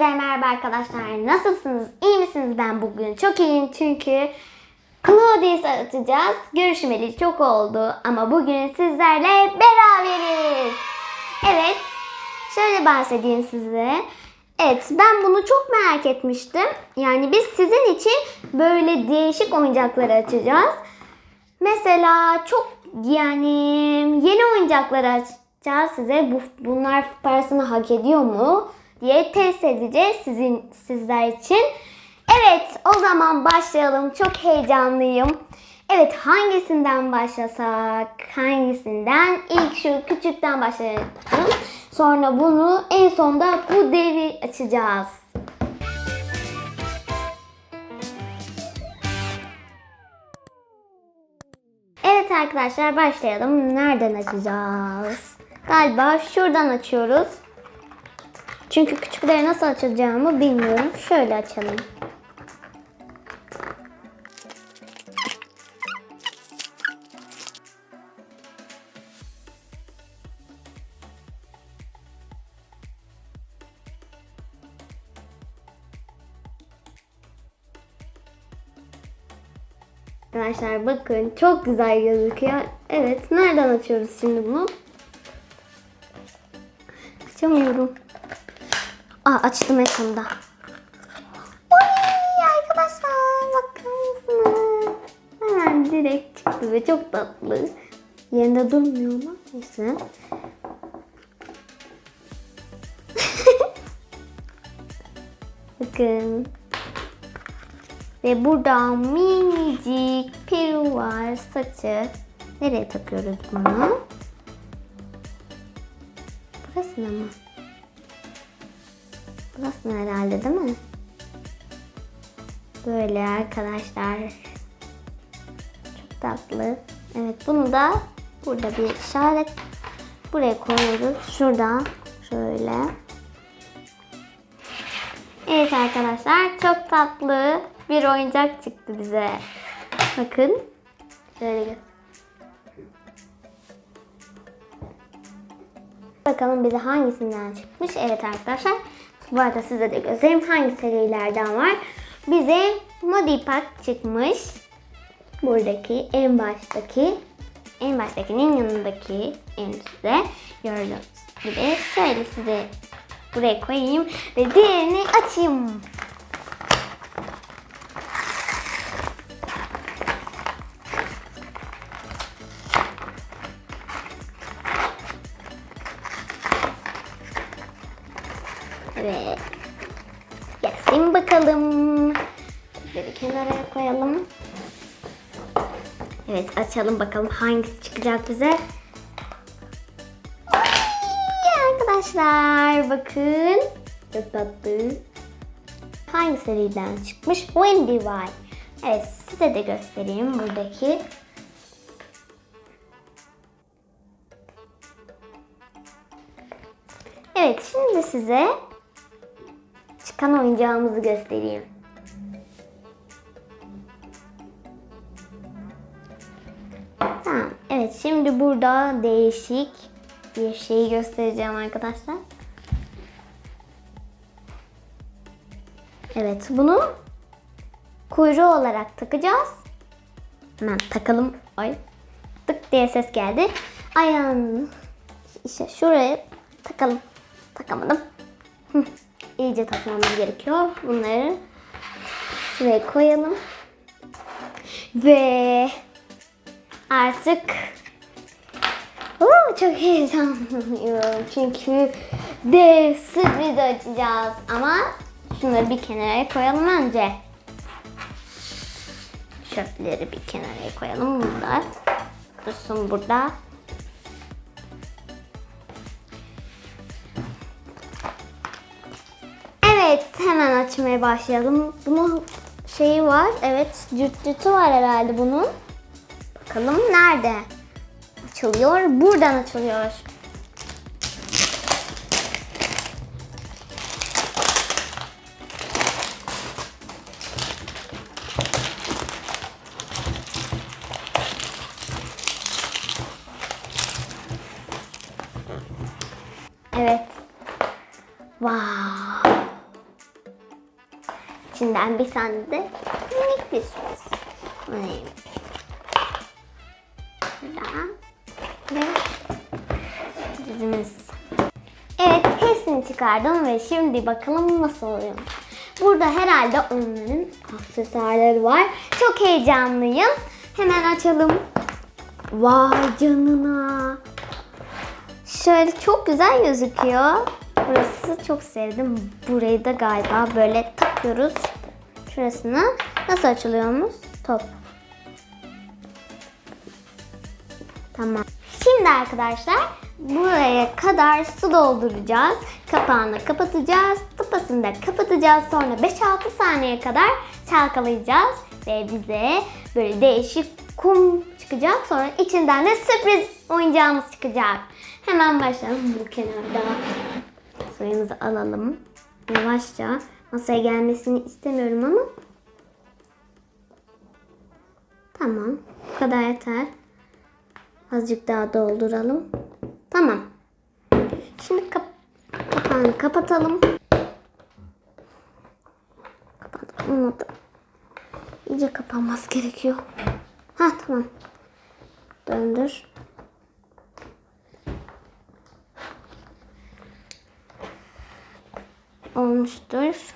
Hepinize merhaba arkadaşlar. Nasılsınız? İyi misiniz? Ben bugün çok iyiyim çünkü Claudius'u atacağız. Görüşmeli çok oldu ama bugün sizlerle beraberiz. Evet, şöyle bahsedeyim size. Evet, ben bunu çok merak etmiştim. Yani biz sizin için böyle değişik oyuncakları açacağız. Mesela çok yani yeni oyuncakları açacağız size. Bu, bunlar parasını hak ediyor mu diye test edeceğiz sizin sizler için. Evet o zaman başlayalım. Çok heyecanlıyım. Evet hangisinden başlasak? Hangisinden? İlk şu küçükten başlayalım. Sonra bunu en sonda bu devi açacağız. Evet arkadaşlar başlayalım. Nereden açacağız? Galiba şuradan açıyoruz. Çünkü küçükleri nasıl açacağımı bilmiyorum. Şöyle açalım. Arkadaşlar bakın çok güzel gözüküyor. Evet nereden açıyoruz şimdi bunu? Açamıyorum. Aa açtım ekranda. Oy arkadaşlar bakar mısınız? Hemen direkt çıktı ve çok tatlı. Yerinde durmuyor mu? Neyse. Bakın. Ve burada minicik peru var saçı. Nereye takıyoruz bunu? Burasına mı? Burası herhalde değil mi? Böyle arkadaşlar. Çok tatlı. Evet bunu da burada bir işaret buraya koyuyoruz. Şurada şöyle. Evet arkadaşlar çok tatlı bir oyuncak çıktı bize. Bakın. Şöyle Bakalım bize hangisinden çıkmış. Evet arkadaşlar. Bu arada size de göstereyim hangi serilerden var. Bize Modipak çıkmış. Buradaki en baştaki en baştakinin yanındaki en üstte gördüğünüz gibi. Şöyle size buraya koyayım ve diğerini açayım. Evet açalım bakalım hangisi çıkacak bize. Ay, Arkadaşlar bakın. Çok tatlı. Hangi seriden çıkmış? Wendy White. Evet size de göstereyim buradaki. Evet şimdi size çıkan oyuncağımızı göstereyim. Tamam. Evet şimdi burada değişik bir şeyi göstereceğim arkadaşlar. Evet bunu kuyruğu olarak takacağız. Hemen takalım. Ay. Tık diye ses geldi. Ayağını işte şuraya takalım. Takamadım. İyice takmamız gerekiyor. Bunları şuraya koyalım. Ve artık Oo, çok heyecanlıyım. Çünkü dev sürpriz açacağız. Ama şunları bir kenara koyalım önce. Çöpleri bir kenara koyalım. Bunlar dursun burada. Evet hemen açmaya başlayalım. Bunun şeyi var. Evet cürt cürtü var herhalde bunun. Bakalım nerede? Açılıyor. Buradan açılıyor. Evet. Wow. içinden bir tane de minik bir sürpriz. Neymiş? Çıkardım ve şimdi bakalım nasıl oluyor. Burada herhalde onların aksesuarları var. Çok heyecanlıyım. Hemen açalım. Vay canına. Şöyle çok güzel gözüküyor. Burası çok sevdim. Burayı da galiba böyle takıyoruz. Şurasını. Nasıl açılıyormuş? Top. Tamam. Şimdi arkadaşlar buraya kadar su dolduracağız. Kapağını kapatacağız. Tıpasını da kapatacağız. Sonra 5-6 saniye kadar çalkalayacağız. Ve bize böyle değişik kum çıkacak. Sonra içinden de sürpriz oyuncağımız çıkacak. Hemen başlayalım bu kenarda. Suyumuzu alalım. Yavaşça. Masaya gelmesini istemiyorum ama. Tamam. Bu kadar yeter. Azıcık daha dolduralım. Tamam. Şimdi kap kapağını kapatalım. Kapatalım. Olmadı. İyice kapanması gerekiyor. Ha tamam. Döndür. Olmuştur.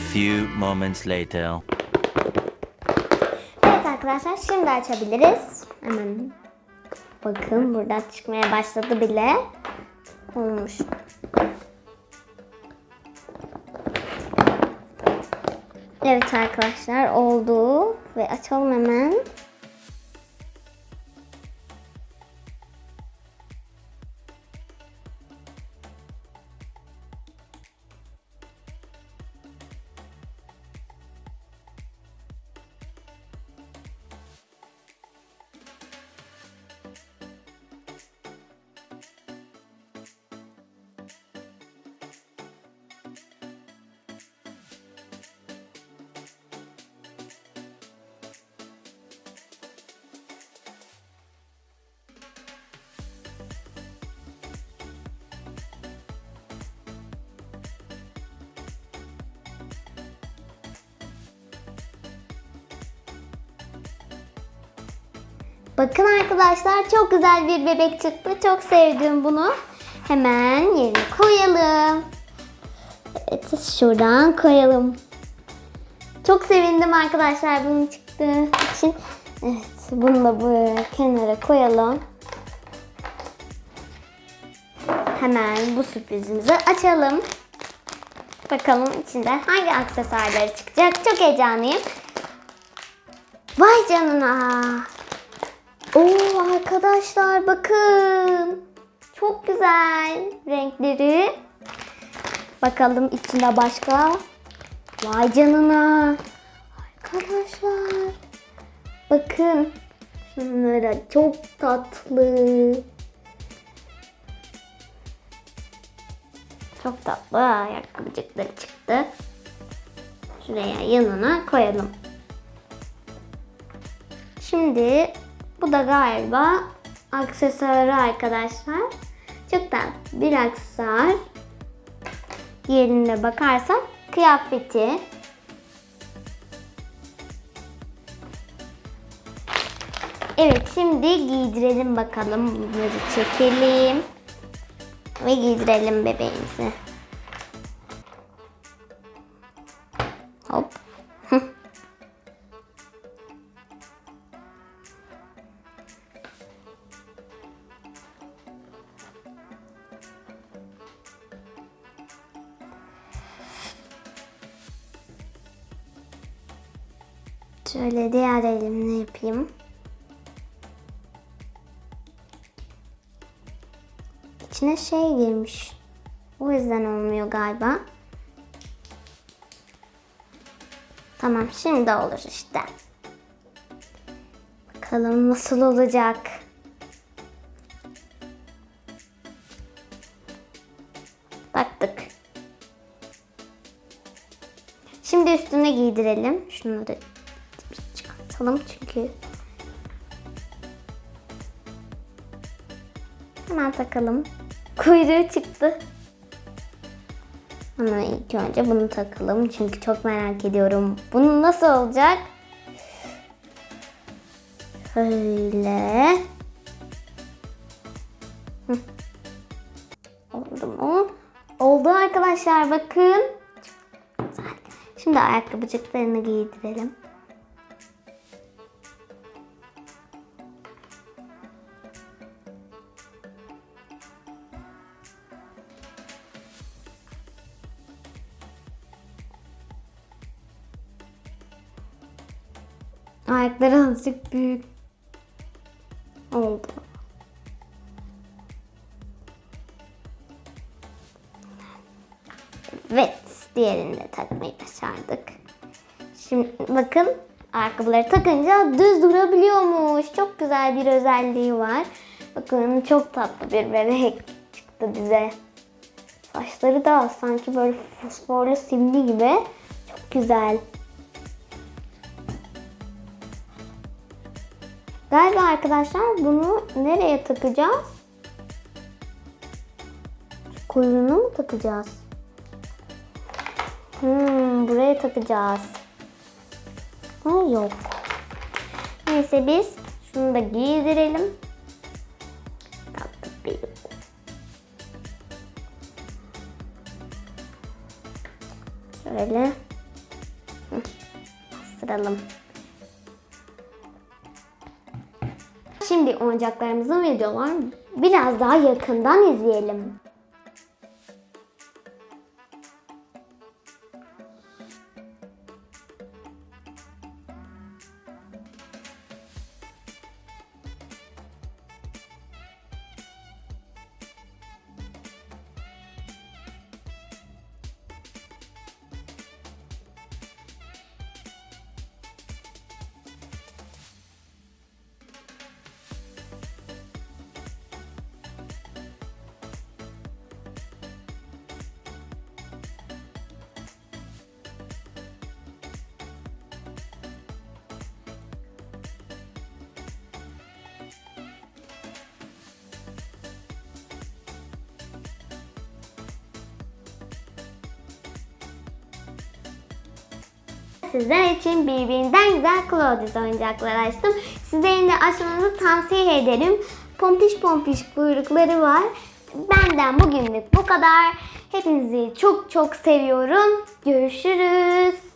Few moments later. Evet arkadaşlar şimdi açabiliriz. Hemen bakın burada çıkmaya başladı bile. Olmuş. Evet arkadaşlar oldu ve açalım hemen. Bakın arkadaşlar çok güzel bir bebek çıktı. Çok sevdim bunu. Hemen yerine koyalım. Evet şuradan koyalım. Çok sevindim arkadaşlar bunun çıktığı için. Evet bunu da bu kenara koyalım. Hemen bu sürprizimizi açalım. Bakalım içinde hangi aksesuarları çıkacak. Çok heyecanlıyım. Vay canına. Oo arkadaşlar bakın. Çok güzel renkleri. Bakalım içinde başka. Vay canına. Arkadaşlar. Bakın. Şunlara çok tatlı. Çok tatlı ayakkabıcıkları çıktı. Şuraya yanına koyalım. Şimdi bu da galiba aksesuarı arkadaşlar. Çok tatlı bir aksesuar. Yerine bakarsak kıyafeti. Evet şimdi giydirelim bakalım. Bunları çekelim. Ve giydirelim bebeğimizi. Şöyle diğer elimle yapayım. İçine şey girmiş. O yüzden olmuyor galiba. Tamam şimdi olur işte. Bakalım nasıl olacak. Taktık. Şunları bir çıkartalım çünkü. Hemen takalım. Kuyruğu çıktı. Ama ilk önce bunu takalım çünkü çok merak ediyorum. Bunu nasıl olacak? Şöyle. Hı. Oldu mu? Oldu arkadaşlar bakın. Şimdi ayakkabıcıklarını giydirelim. Ayakları azıcık büyük oldu. Evet, diğerini de takmayı başardık. Şimdi bakın ayakkabıları takınca düz durabiliyormuş. Çok güzel bir özelliği var. Bakın çok tatlı bir bebek çıktı bize. Saçları da sanki böyle fosforlu simli gibi. Çok güzel. Galiba arkadaşlar bunu nereye takacağız? Şu Kuyruğuna mı takacağız? Hmm, buraya takacağız. Ha, yok. Neyse biz şunu da giydirelim. Şöyle. Hı, Bastıralım. Şimdi oyuncaklarımızın videolarını biraz daha yakından izleyelim. Sizler için birbirinden güzel Claudius oyuncaklar açtım. Sizlerin de açmanızı tavsiye ederim. Pompiş pompiş kuyrukları var. Benden bugünlük bu kadar. Hepinizi çok çok seviyorum. Görüşürüz.